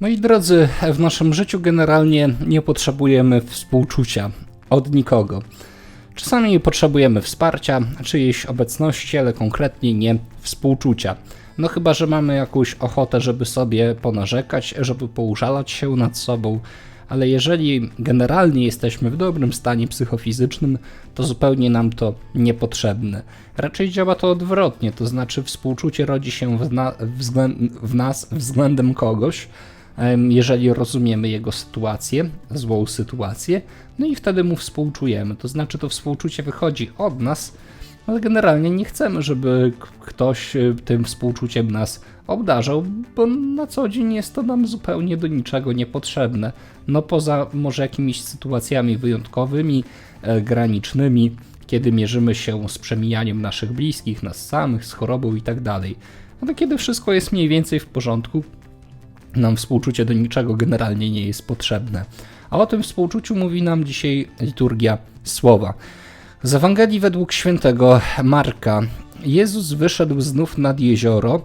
Moi drodzy, w naszym życiu generalnie nie potrzebujemy współczucia od nikogo. Czasami potrzebujemy wsparcia, czyjejś obecności, ale konkretnie nie współczucia. No chyba, że mamy jakąś ochotę, żeby sobie ponarzekać, żeby poużalać się nad sobą, ale jeżeli generalnie jesteśmy w dobrym stanie psychofizycznym, to zupełnie nam to niepotrzebne. Raczej działa to odwrotnie, to znaczy współczucie rodzi się w, na, w nas względem kogoś, jeżeli rozumiemy jego sytuację, złą sytuację, no i wtedy mu współczujemy. To znaczy to współczucie wychodzi od nas, ale generalnie nie chcemy, żeby ktoś y, tym współczuciem nas obdarzał, bo na co dzień jest to nam zupełnie do niczego niepotrzebne. No poza może jakimiś sytuacjami wyjątkowymi, e, granicznymi, kiedy mierzymy się z przemijaniem naszych bliskich, nas samych, z chorobą i tak to kiedy wszystko jest mniej więcej w porządku, nam współczucie do niczego generalnie nie jest potrzebne. A o tym współczuciu mówi nam dzisiaj liturgia słowa. Z Ewangelii według świętego Marka. Jezus wyszedł znów nad jezioro,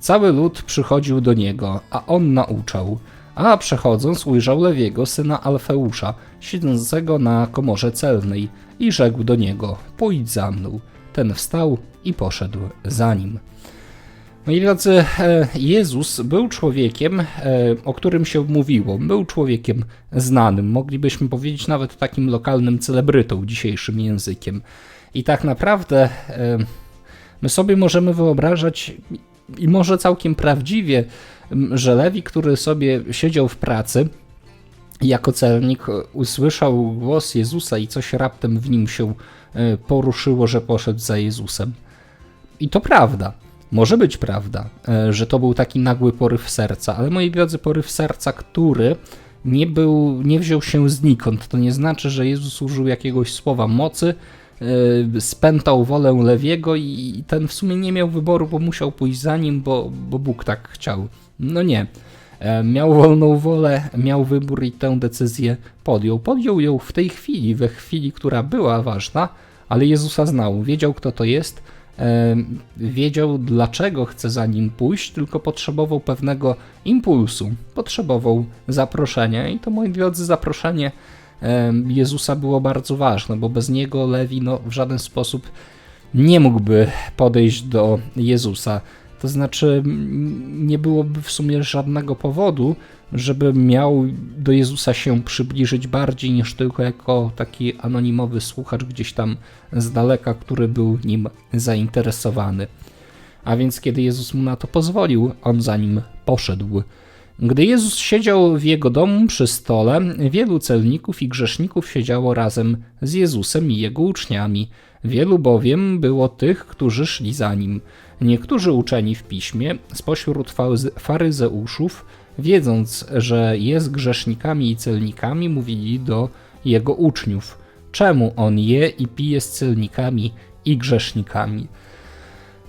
cały lud przychodził do niego, a on nauczał. A przechodząc ujrzał Lewiego, syna Alfeusza, siedzącego na komorze celnej i rzekł do niego, pójdź za mną. Ten wstał i poszedł za nim. Moi drodzy, e, Jezus był człowiekiem, e, o którym się mówiło. Był człowiekiem znanym, moglibyśmy powiedzieć nawet takim lokalnym celebrytą dzisiejszym językiem. I tak naprawdę e, my sobie możemy wyobrażać, i może całkiem prawdziwie, że Lewi, który sobie siedział w pracy, jako celnik usłyszał głos Jezusa i coś raptem w nim się poruszyło, że poszedł za Jezusem. I to prawda. Może być prawda, e, że to był taki nagły poryw serca, ale moi drodzy, poryw serca, który nie był, nie wziął się znikąd. To nie znaczy, że Jezus użył jakiegoś słowa mocy, e, spętał wolę Lewiego i ten w sumie nie miał wyboru, bo musiał pójść za nim, bo, bo Bóg tak chciał. No nie. E, Miał wolną wolę, miał wybór i tę decyzję podjął. Podjął ją w tej chwili, we chwili, która była ważna, ale Jezusa znał, wiedział kto to jest, wiedział dlaczego chce za nim pójść, tylko potrzebował pewnego impulsu, potrzebował zaproszenia i to moi drodzy zaproszenie Jezusa było bardzo ważne, bo bez niego Lewi no, w żaden sposób nie mógłby podejść do Jezusa. To znaczy, nie byłoby w sumie żadnego powodu, żeby miał do Jezusa się przybliżyć bardziej niż tylko jako taki anonimowy słuchacz gdzieś tam z daleka, który był nim zainteresowany. A więc, kiedy Jezus mu na to pozwolił, on za nim poszedł. Gdy Jezus siedział w jego domu przy stole, wielu celników i grzeszników siedziało razem z Jezusem i jego uczniami. Wielu bowiem było tych, którzy szli za nim. Niektórzy uczeni w piśmie spośród faryzeuszów, wiedząc, że jest grzesznikami i celnikami, mówili do jego uczniów: Czemu on je i pije z celnikami i grzesznikami?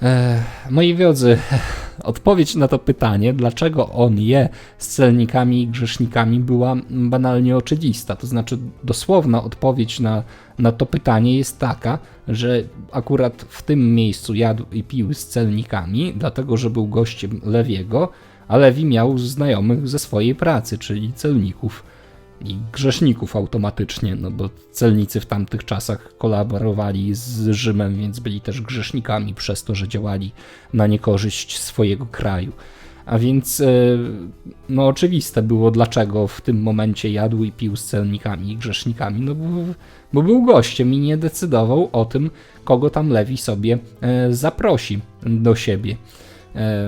E, moi drodzy, odpowiedź na to pytanie, dlaczego on je z celnikami i grzesznikami, była banalnie oczywista. To znaczy, dosłowna odpowiedź na, na to pytanie jest taka, że akurat w tym miejscu jadł i pił z celnikami, dlatego że był gościem Lewiego, a Lewi miał znajomych ze swojej pracy, czyli celników i grzeszników automatycznie, no bo celnicy w tamtych czasach kolaborowali z Rzymem, więc byli też grzesznikami przez to, że działali na niekorzyść swojego kraju. A więc, e, no oczywiste było, dlaczego w tym momencie jadł i pił z celnikami i grzesznikami, no bo, bo był gościem i nie decydował o tym, kogo tam Lewi sobie e, zaprosi do siebie.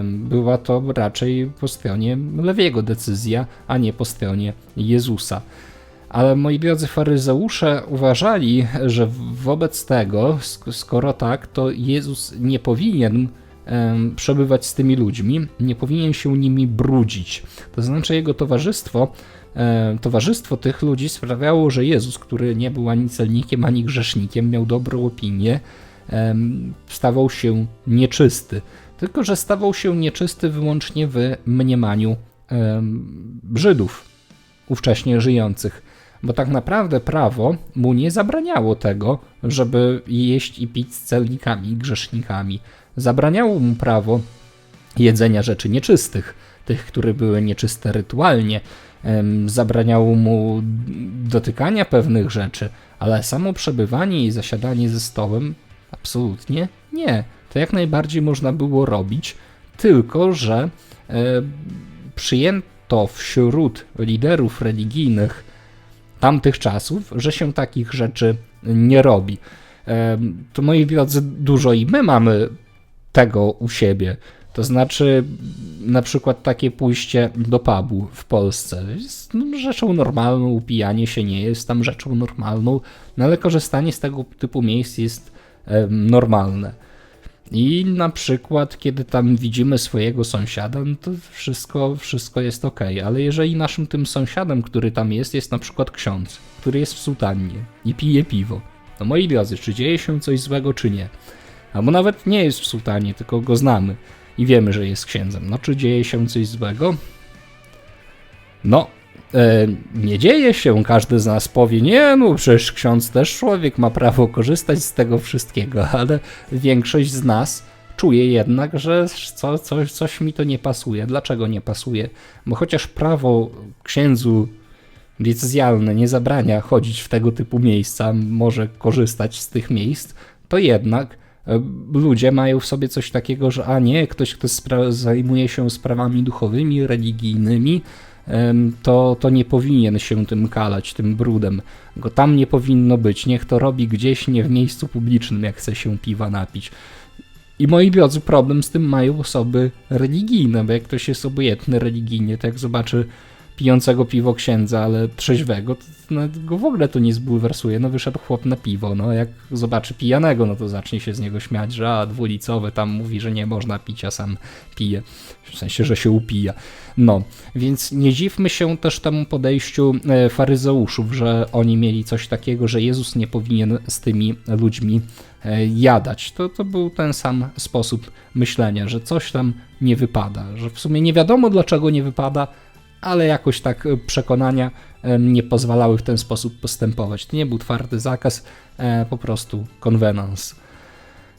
Była to raczej po stronie Lewiego decyzja, a nie po stronie Jezusa. Ale moi drodzy faryzeusze uważali, że wobec tego, sk- skoro tak, to Jezus nie powinien przebywać z tymi ludźmi, nie powinien się nimi brudzić. To znaczy jego towarzystwo, towarzystwo tych ludzi sprawiało, że Jezus, który nie był ani celnikiem, ani grzesznikiem, miał dobrą opinię, stawał się nieczysty. Tylko, że stawał się nieczysty wyłącznie w mniemaniu em, Żydów ówcześnie żyjących. Bo tak naprawdę prawo mu nie zabraniało tego, żeby jeść i pić z celnikami i grzesznikami. Zabraniało mu prawo jedzenia rzeczy nieczystych, tych, które były nieczyste rytualnie, zabraniało mu dotykania pewnych rzeczy, ale samo przebywanie i zasiadanie ze stołem absolutnie nie. To jak najbardziej można było robić, tylko że e, przyjęto wśród liderów religijnych tamtych czasów, że się takich rzeczy nie robi. Em, To moi drodzy, dużo i my mamy tego u siebie. To znaczy, na przykład takie pójście do pubu w Polsce jest no, rzeczą normalną, upijanie się nie jest tam rzeczą normalną, no ale korzystanie z tego typu miejsc jest em, normalne. I na przykład, kiedy tam widzimy swojego sąsiada, no to wszystko, wszystko jest ok, ale jeżeli naszym tym sąsiadem, który tam jest, jest na przykład ksiądz, który jest w sutannie i pije piwo, no moi drodzy, czy dzieje się coś złego, czy nie? Albo nawet nie jest w sułtanie, tylko go znamy i wiemy, że jest księdzem. No, czy dzieje się coś złego? No, nie dzieje się. Każdy z nas powie, nie, no przecież ksiądz też człowiek, ma prawo korzystać z tego wszystkiego, ale większość z nas czuje jednak, że co, coś, mi to nie pasuje. Dlaczego nie pasuje? Bo chociaż prawo księdzu decyzjalne nie zabrania chodzić w tego typu miejsca, może korzystać z tych miejsc, to jednak e, ludzie mają w sobie coś takiego, że a nie, ktoś, kto zajmuje się sprawami duchowymi, religijnymi, to, to nie powinien się tym kalać, tym brudem. Go tam nie powinno być. Niech to robi gdzieś, nie w miejscu publicznym, jak chce się piwa napić. I moi drodzy, problem z tym mają osoby religijne, bo jak ktoś jest obojętny religijnie, to jak zobaczy pijącego piwo księdza, ale trzeźwego, to go w ogóle to nie zbulwersuje. No wyszedł chłop na piwo, no jak zobaczy pijanego, no to zacznie się z niego śmiać, że a dwulicowy tam mówi, że nie można pić, a sam pije. W sensie, że się upija. No, więc nie dziwmy się też temu podejściu e, faryzeuszów, że oni mieli coś takiego, że Jezus nie powinien z tymi ludźmi e, jadać. To, to był ten sam sposób myślenia, że coś tam nie wypada, że w sumie nie wiadomo dlaczego nie wypada, ale jakoś tak e, przekonania nie pozwalały w ten sposób postępować. To nie był twardy zakaz, e, po prostu konwenans.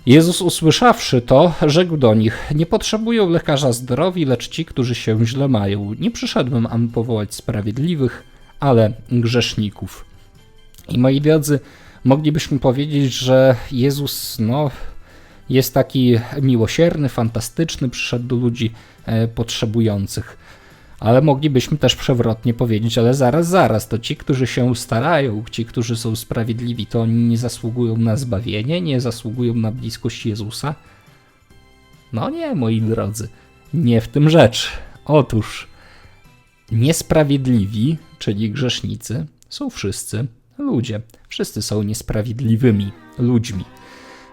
Jezus usłyszawszy to, rzekł do nich: Nie potrzebują lekarza zdrowi, lecz ci, którzy się źle mają. Nie przyszedłem, aby powołać sprawiedliwych, ale grzeszników. I moi drodzy, moglibyśmy powiedzieć, że Jezus, no, jest taki miłosierny, fantastyczny, przyszedł do ludzi e, potrzebujących. Ale moglibyśmy też przewrotnie powiedzieć, ale zaraz, zaraz, to ci, którzy się starają, ci, którzy są sprawiedliwi, to oni nie zasługują na zbawienie, nie zasługują na bliskość Jezusa? No nie, moi drodzy, nie w tym rzecz. Otóż niesprawiedliwi, czyli grzesznicy, są wszyscy ludzie. Wszyscy są niesprawiedliwymi ludźmi.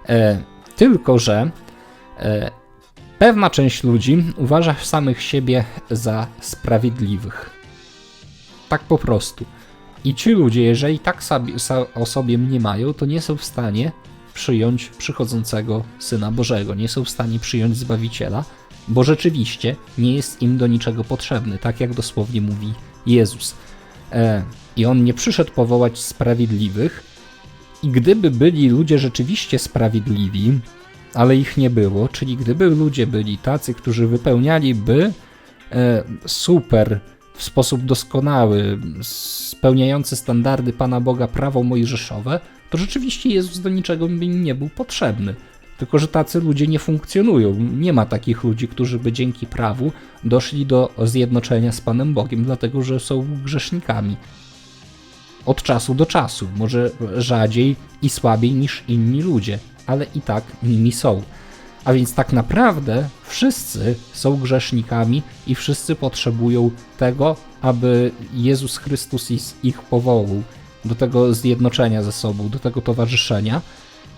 E, tylko, że e, pewna część ludzi uważa samych siebie za sprawiedliwych. Tak po prostu. I ci ludzie, jeżeli tak o sobie mniemają, to nie są w stanie przyjąć przychodzącego Syna Bożego, nie są w stanie przyjąć Zbawiciela, bo rzeczywiście nie jest im do niczego potrzebny, tak jak dosłownie mówi Jezus. E, I on nie przyszedł powołać sprawiedliwych, i gdyby byli ludzie rzeczywiście sprawiedliwi, ale ich nie było, czyli gdyby ludzie byli tacy, którzy wypełnialiby e, super w sposób doskonały, spełniający standardy Pana Boga prawo mojżeszowe, to rzeczywiście Jezus do niczego by im nie był potrzebny. Tylko, że tacy ludzie nie funkcjonują. Nie ma takich ludzi, którzy by dzięki prawu doszli do zjednoczenia z Panem Bogiem, dlatego że są grzesznikami. Od czasu do czasu, może rzadziej i słabiej niż inni ludzie, ale i tak nimi są. A więc tak naprawdę wszyscy są grzesznikami i wszyscy potrzebują tego, aby Jezus Chrystus ich powołał do tego zjednoczenia ze sobą, do tego towarzyszenia,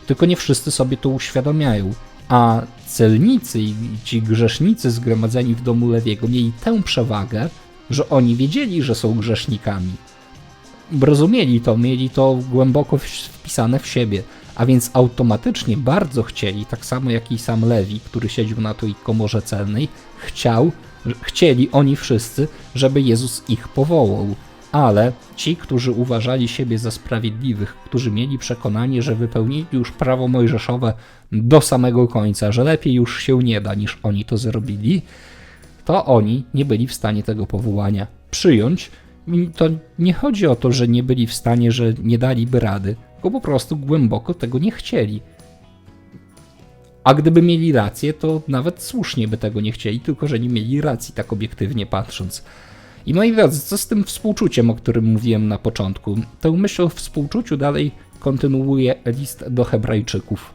tylko nie wszyscy sobie to uświadamiają. A celnicy i ci grzesznicy zgromadzeni w domu Lewiego mieli tę przewagę, że oni wiedzieli, że są grzesznikami. Rozumieli to, mieli to głęboko wpisane w siebie, a więc automatycznie bardzo chcieli, tak samo jak i sam Lewi, który siedział na tej komorze celnej, chciał, chcieli oni wszyscy, żeby Jezus ich powołał. Ale ci, którzy uważali siebie za sprawiedliwych, którzy mieli przekonanie, że wypełnili już prawo mojżeszowe do samego końca, że lepiej już się nie da niż oni to zrobili, to oni nie byli w stanie tego powołania przyjąć. To nie chodzi o to, że nie byli w stanie, że nie daliby rady, tylko po prostu głęboko tego nie chcieli. A gdyby mieli rację, to nawet słusznie by tego nie chcieli, tylko że nie mieli racji, tak obiektywnie patrząc. I moi drodzy, co z tym współczuciem, o którym mówiłem na początku? Tę myśl o współczuciu dalej kontynuuje list do Hebrajczyków.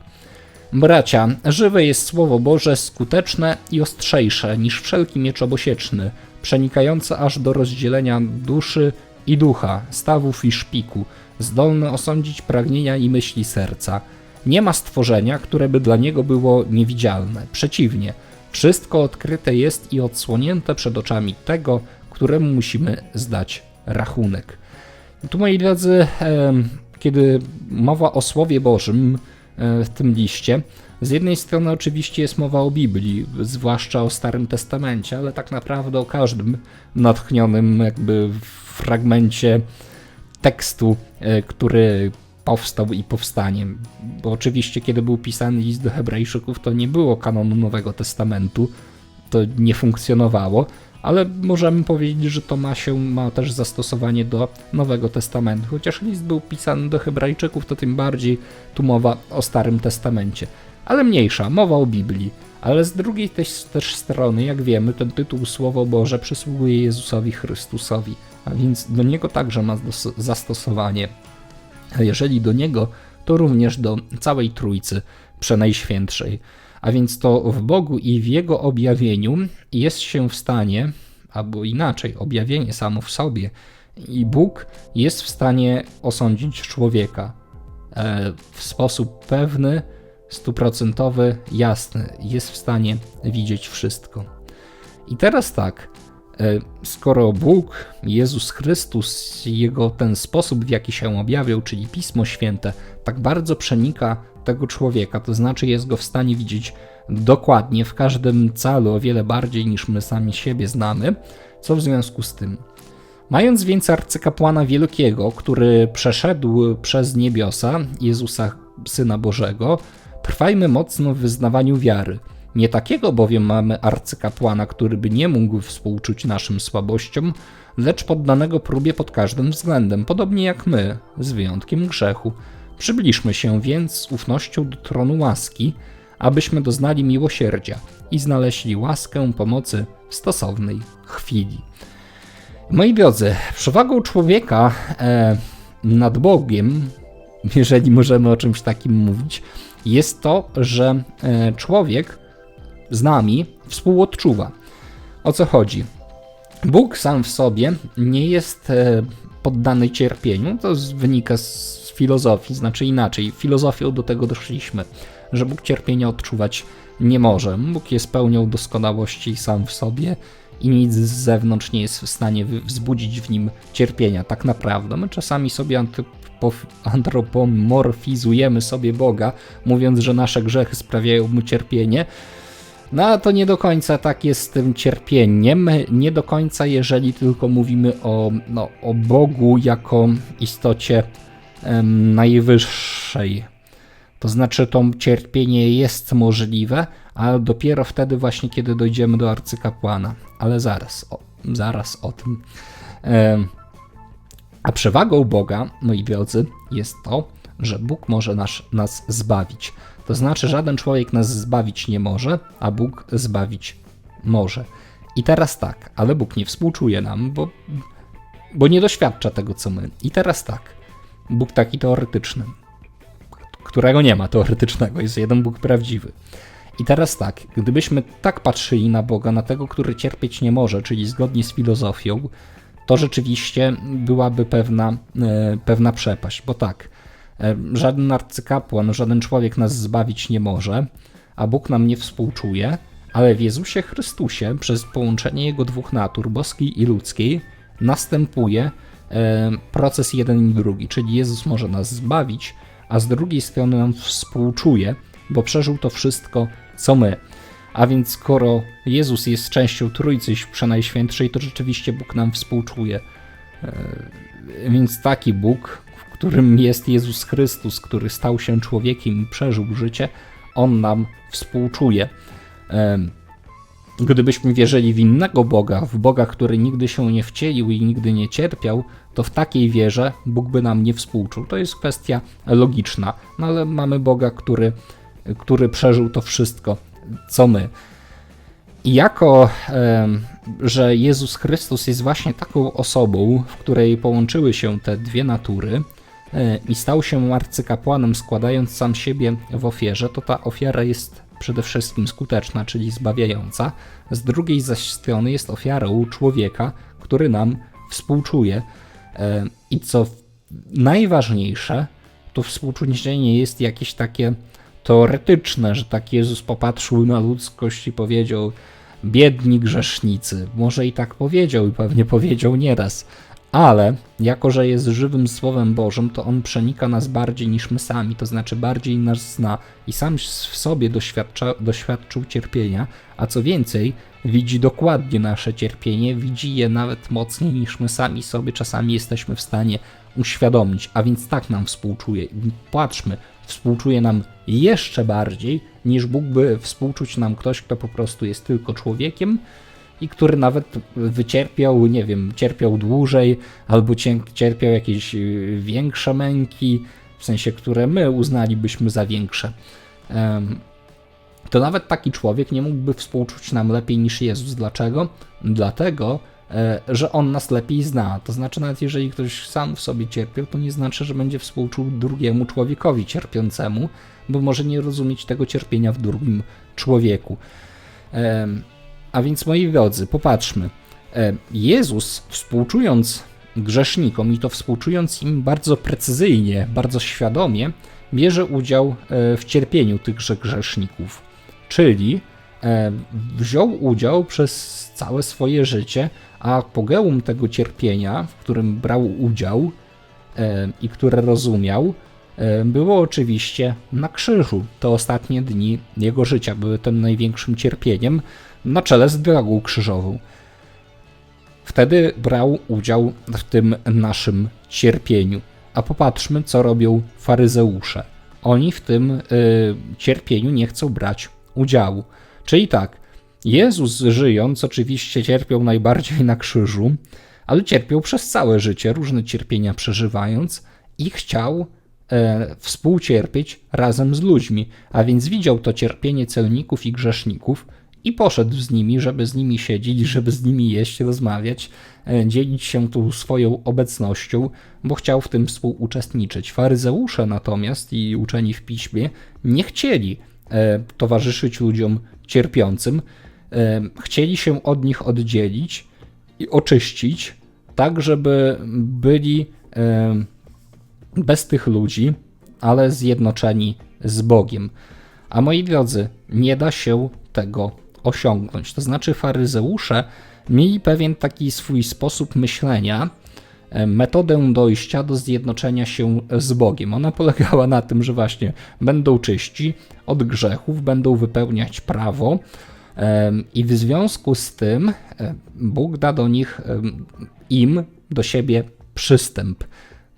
Bracia, żywe jest Słowo Boże, skuteczne i ostrzejsze niż wszelki miecz obosieczny, przenikające aż do rozdzielenia duszy i ducha, stawów i szpiku, zdolne osądzić pragnienia i myśli serca. Nie ma stworzenia, które by dla niego było niewidzialne. Przeciwnie, wszystko odkryte jest i odsłonięte przed oczami tego, któremu musimy zdać rachunek. Tu, moi drodzy, kiedy mowa o Słowie Bożym e, w tym liście, z jednej strony oczywiście jest mowa o Biblii, zwłaszcza o Starym Testamencie, ale tak naprawdę o każdym natchnionym jakby fragmencie tekstu, e, który powstał i powstanie. Bo oczywiście, kiedy był pisany list do Hebrajczyków, to nie było kanonu Nowego Testamentu, to nie funkcjonowało, ale możemy powiedzieć, że to ma się ma też zastosowanie do Nowego Testamentu. Chociaż list był pisany do Hebrajczyków, to tym bardziej tu mowa o Starym Testamencie. Ale mniejsza, mowa o Biblii. Ale z drugiej też, też strony, jak wiemy, ten tytuł Słowo Boże przysługuje Jezusowi Chrystusowi, a więc do niego także ma zastosowanie. A jeżeli do niego, to również do całej Trójcy Przenajświętszej. A więc to w Bogu i w Jego objawieniu jest się w stanie, albo inaczej, objawienie samo w sobie, i Bóg jest w stanie osądzić człowieka e, w sposób pewny, stuprocentowy, jasny. Jest w stanie widzieć wszystko. I teraz tak, skoro Bóg, Jezus Chrystus, jego ten sposób, w jaki się objawiał, czyli Pismo Święte, tak bardzo przenika tego człowieka, to znaczy jest go w stanie widzieć dokładnie w każdym calu o wiele bardziej niż my sami siebie znamy, co w związku z tym. Mając więc arcykapłana wielkiego, który przeszedł przez niebiosa Jezusa Syna Bożego, trwajmy mocno w wyznawaniu wiary. Nie takiego bowiem mamy arcykapłana, który by nie mógł współczuć naszym słabościom, lecz poddanego próbie pod każdym względem, podobnie jak my, z wyjątkiem grzechu. Przybliżmy się więc z ufnością do tronu łaski, abyśmy doznali miłosierdzia i znaleźli łaskę pomocy w stosownej chwili. Moi drodzy, przewagą człowieka e, nad Bogiem, jeżeli możemy o czymś takim mówić, jest to, że e, człowiek z nami współodczuwa. O co chodzi? Bóg sam w sobie nie jest e, poddany cierpieniu, to wynika z filozofii, znaczy inaczej. Filozofią do tego doszliśmy, że Bóg cierpienia odczuwać nie może. Bóg jest pełnią doskonałości sam w sobie i nic z zewnątrz nie jest w stanie wzbudzić w nim cierpienia. Tak naprawdę. My czasami sobie antropomorfizujemy sobie Boga, mówiąc, że nasze grzechy sprawiają mu cierpienie. No to nie do końca tak jest z tym cierpieniem. Nie do końca, jeżeli tylko mówimy o, no, o Bogu jako istocie em, najwyższej. To znaczy, to cierpienie jest możliwe, ale dopiero wtedy, właśnie kiedy dojdziemy do arcykapłana. Ale zaraz, o, zaraz o tym. a przewagą Boga, moi drodzy, jest to, że Bóg może nas, nas zbawić. To znaczy, żaden człowiek nas zbawić nie może, a Bóg zbawić może. I teraz tak, ale Bóg nie współczuje nam, bo, bo nie doświadcza tego, co my. I teraz tak, Bóg taki teoretyczny, którego nie ma teoretycznego, jest jeden Bóg prawdziwy. I teraz tak, gdybyśmy tak patrzyli na Boga, na tego, który cierpieć nie może, czyli zgodnie z filozofią, to rzeczywiście byłaby pewna, e, pewna przepaść, bo tak, żaden arcykapłan, żaden człowiek nas zbawić nie może, a Bóg nam nie współczuje, ale w Jezusie Chrystusie, przez połączenie Jego dwóch natur, boskiej i ludzkiej, następuje e, proces jeden i drugi, czyli Jezus może nas zbawić, a z drugiej strony nam współczuje, bo przeżył to wszystko, co my. A więc skoro Jezus jest częścią Trójcy Przenajświętszej, to rzeczywiście Bóg nam współczuje. E, więc taki Bóg, którym jest Jezus Chrystus, który stał się człowiekiem i przeżył życie, On nam współczuje. Gdybyśmy wierzyli w innego Boga, w Boga, który nigdy się nie wcielił i nigdy nie cierpiał, to w takiej wierze Bóg by nam nie współczuł. To jest kwestia logiczna, no ale mamy Boga, który, który przeżył to wszystko, co my. I jako, że Jezus Chrystus jest właśnie taką osobą, w której połączyły się te dwie natury i stał się arcykapłanem, składając sam siebie w ofierze, to ta ofiara jest przede wszystkim skuteczna, czyli zbawiająca. Z drugiej zaś strony jest ofiarą człowieka, który nam współczuje. E, I co najważniejsze, to współczucie nie jest jakieś takie teoretyczne, że tak Jezus popatrzył na ludzkość i powiedział: biedni grzesznicy. Może i tak powiedział i pewnie powiedział nieraz, ale jako, że jest żywym Słowem Bożym, to on przenika nas bardziej niż my sami, to znaczy bardziej nas zna i sam w sobie doświadcza, doświadczył cierpienia, a co więcej, widzi dokładnie nasze cierpienie, widzi je nawet mocniej niż my sami sobie czasami jesteśmy w stanie uświadomić, a więc tak nam współczuje. Patrzmy, współczuje nam jeszcze bardziej, niż mógłby współczuć nam ktoś, kto po prostu jest tylko człowiekiem i który nawet wycierpiał, nie wiem, cierpiał dłużej albo cierpiał jakieś y, większe męki, w sensie, które my uznalibyśmy za większe. To nawet taki człowiek nie mógłby współczuć nam lepiej niż Jezus. Dlaczego? Dlatego, E, że on nas lepiej zna. To znaczy, nawet jeżeli ktoś sam w sobie cierpiał, to nie znaczy, że będzie współczuł drugiemu człowiekowi cierpiącemu, bo może nie rozumieć tego cierpienia w drugim człowieku. A więc, moi drodzy, popatrzmy. E, Jezus, współczując grzesznikom i to współczując im bardzo precyzyjnie, bardzo świadomie, bierze udział e, w cierpieniu tychże grzeszników. Czyli wziął udział przez całe swoje życie a apogeum tego cierpienia, w którym brał udział e, i które rozumiał, e, było oczywiście na krzyżu. Te ostatnie dni jego życia były tym największym cierpieniem na czele z drogą krzyżową. Wtedy brał udział w tym naszym cierpieniu. A popatrzmy, co robią faryzeusze. Oni w tym y, cierpieniu nie chcą brać udziału. Czyli tak, Jezus żyjąc oczywiście cierpiał najbardziej na krzyżu, ale cierpiał przez całe życie, różne cierpienia przeżywając i chciał e, współcierpieć razem z ludźmi, a więc widział to cierpienie celników i grzeszników i poszedł z nimi, żeby z nimi siedzieć, żeby z nimi jeść, rozmawiać, e, dzielić się tu swoją obecnością, bo chciał w tym współuczestniczyć. Faryzeusze natomiast i uczeni w piśmie nie chcieli e, towarzyszyć ludziom cierpiącym, chcieli się od nich oddzielić i oczyścić, tak żeby byli bez tych ludzi, ale zjednoczeni z Bogiem. A moi drodzy, nie da się tego osiągnąć. To znaczy, faryzeusze mieli pewien taki swój sposób myślenia, metodę dojścia do zjednoczenia się z Bogiem. Ona polegała na tym, że właśnie będą czyści od grzechów, będą wypełniać prawo, i w związku z tym Bóg da do nich, im, do siebie przystęp.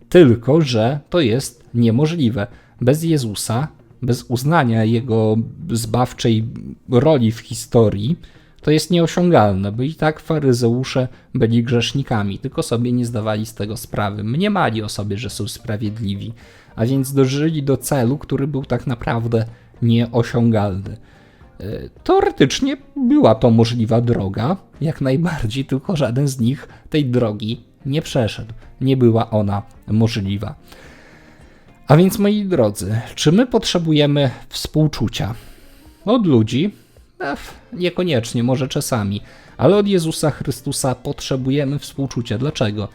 Tylko, że to jest niemożliwe. Bez Jezusa, bez uznania Jego zbawczej roli w historii, to jest nieosiągalne, bo i tak faryzeusze byli grzesznikami, tylko sobie nie zdawali z tego sprawy. Mniemali o sobie, że są sprawiedliwi, a więc dożyli do celu, który był tak naprawdę nieosiągalny. E, teoretycznie była to możliwa droga, jak najbardziej, tylko żaden z nich tej drogi nie przeszedł. Nie była ona możliwa. A więc, moi drodzy, czy my potrzebujemy współczucia? Od ludzi? Ech, niekoniecznie, może czasami, ale od Jezusa Chrystusa potrzebujemy współczucia. Dlaczego?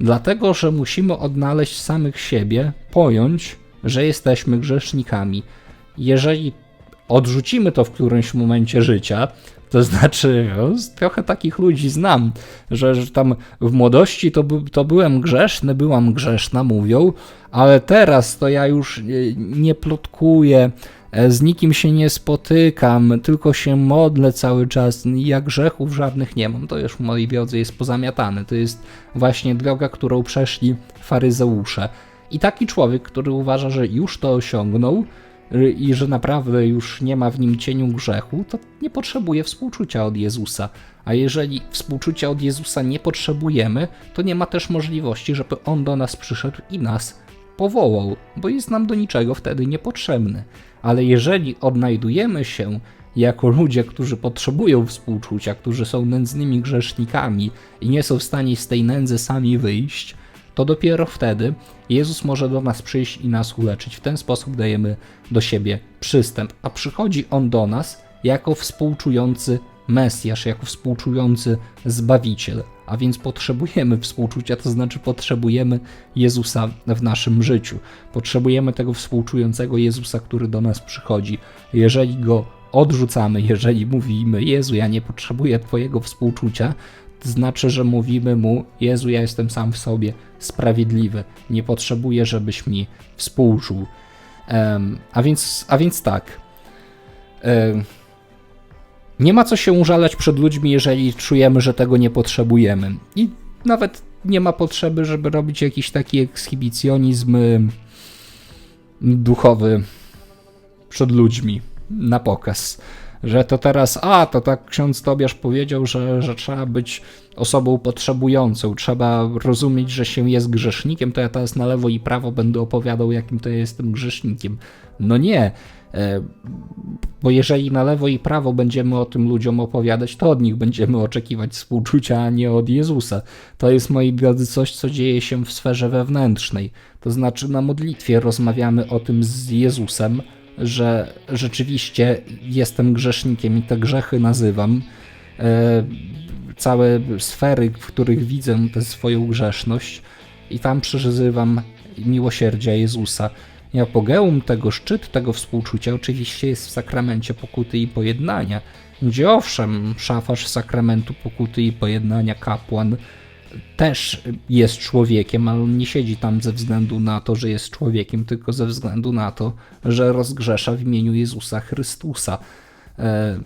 Dlatego, że musimy odnaleźć samych siebie, pojąć, że jesteśmy grzesznikami. Jeżeli odrzucimy to w którymś momencie życia, to znaczy, no, trochę takich ludzi znam, że, że tam w młodości to, to byłem grzeszny, byłam grzeszna, mówią, ale teraz to ja już nie, plotkuję, e, z nikim się nie spotykam, tylko się modlę cały czas ja grzechów żadnych nie mam. To już w mojej drodze jest pozamiatane. To jest właśnie droga, którą przeszli faryzeusze. I taki człowiek, który uważa, że już to osiągnął, i że naprawdę już nie ma w nim cieniu grzechu, to nie potrzebuje współczucia od Jezusa. A jeżeli współczucia od Jezusa nie potrzebujemy, to nie ma też możliwości, żeby On do nas przyszedł i nas powołał, bo jest nam do niczego wtedy niepotrzebny. Ale jeżeli odnajdujemy się jako ludzie, którzy potrzebują współczucia, którzy są nędznymi grzesznikami i nie są w stanie z tej nędzy sami wyjść, to dopiero wtedy Jezus może do nas przyjść i nas uleczyć. W ten sposób dajemy do siebie przystęp, a przychodzi On do nas jako współczujący Mesjasz, jako współczujący Zbawiciel. A więc potrzebujemy współczucia, to znaczy potrzebujemy Jezusa w naszym życiu. Potrzebujemy tego współczującego Jezusa, który do nas przychodzi. Jeżeli go odrzucamy, jeżeli mówimy: Jezu, ja nie potrzebuję Twojego współczucia, znaczy, że mówimy mu: Jezu, ja jestem sam w sobie sprawiedliwy, nie potrzebuję, żebyś mi współczuł. Em, a, więc, a więc tak. Em, nie ma co się użalać przed ludźmi, jeżeli czujemy, że tego nie potrzebujemy. I nawet nie ma potrzeby, żeby robić jakiś taki ekshibicjonizm em, duchowy przed ludźmi na pokaz. Że to teraz, a to tak ksiądz Tobiasz powiedział, że, że trzeba być osobą potrzebującą, trzeba rozumieć, że się jest grzesznikiem, to ja teraz na lewo i prawo będę opowiadał, jakim to ja jestem grzesznikiem. No nie, e, bo jeżeli na lewo i prawo będziemy o tym ludziom opowiadać, to od nich będziemy oczekiwać współczucia, a nie od Jezusa. To jest, moi drodzy, coś, co dzieje się w sferze wewnętrznej. To znaczy, na modlitwie rozmawiamy o tym z Jezusem, że rzeczywiście jestem grzesznikiem i te grzechy nazywam. E, całe sfery, w których widzę tę swoją grzeszność, i tam przeżywam miłosierdzia Jezusa. I apogeum tego, szczyt tego współczucia oczywiście jest w sakramencie pokuty i pojednania, gdzie owszem, szafarz sakramentu pokuty i pojednania, kapłan, też jest człowiekiem, ale on nie siedzi tam ze względu na to, że jest człowiekiem, tylko ze względu na to, że rozgrzesza w imieniu Jezusa Chrystusa. E,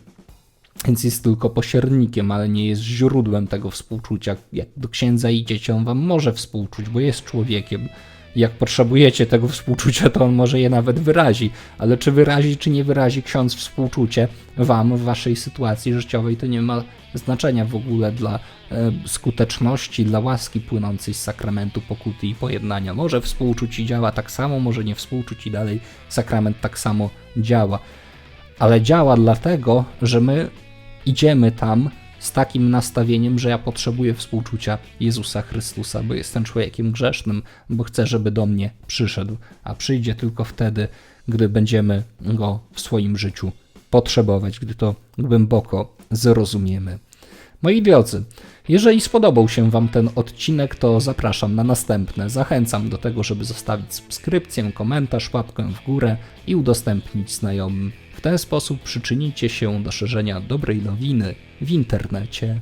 więc jest tylko pośrednikiem, ale nie jest źródłem tego współczucia. Jak do księdza idziecie, on wam może współczuć, bo jest człowiekiem. Jak potrzebujecie tego współczucia, to on może je nawet wyrazi, ale czy wyrazi, czy nie wyrazi ksiądz współczucie wam w waszej sytuacji życiowej, to nie ma znaczenia w ogóle dla e, skuteczności, dla łaski płynącej z sakramentu pokuty i pojednania. Może współczuć i działa tak samo, może nie współczuć i dalej sakrament tak samo działa. Ale działa dlatego, że my idziemy tam z takim nastawieniem, że ja potrzebuję współczucia Jezusa Chrystusa, bo jestem człowiekiem grzesznym, bo chcę, żeby do mnie przyszedł, a przyjdzie tylko wtedy, gdy będziemy go w swoim życiu potrzebować, gdy to głęboko zrozumiemy. Moi drodzy, jeżeli spodobał się Wam ten odcinek, to zapraszam na następne. Zachęcam do tego, żeby zostawić subskrypcję, komentarz, łapkę w górę i udostępnić znajomym. W ten sposób przyczynicie się do szerzenia dobrej nowiny w internecie.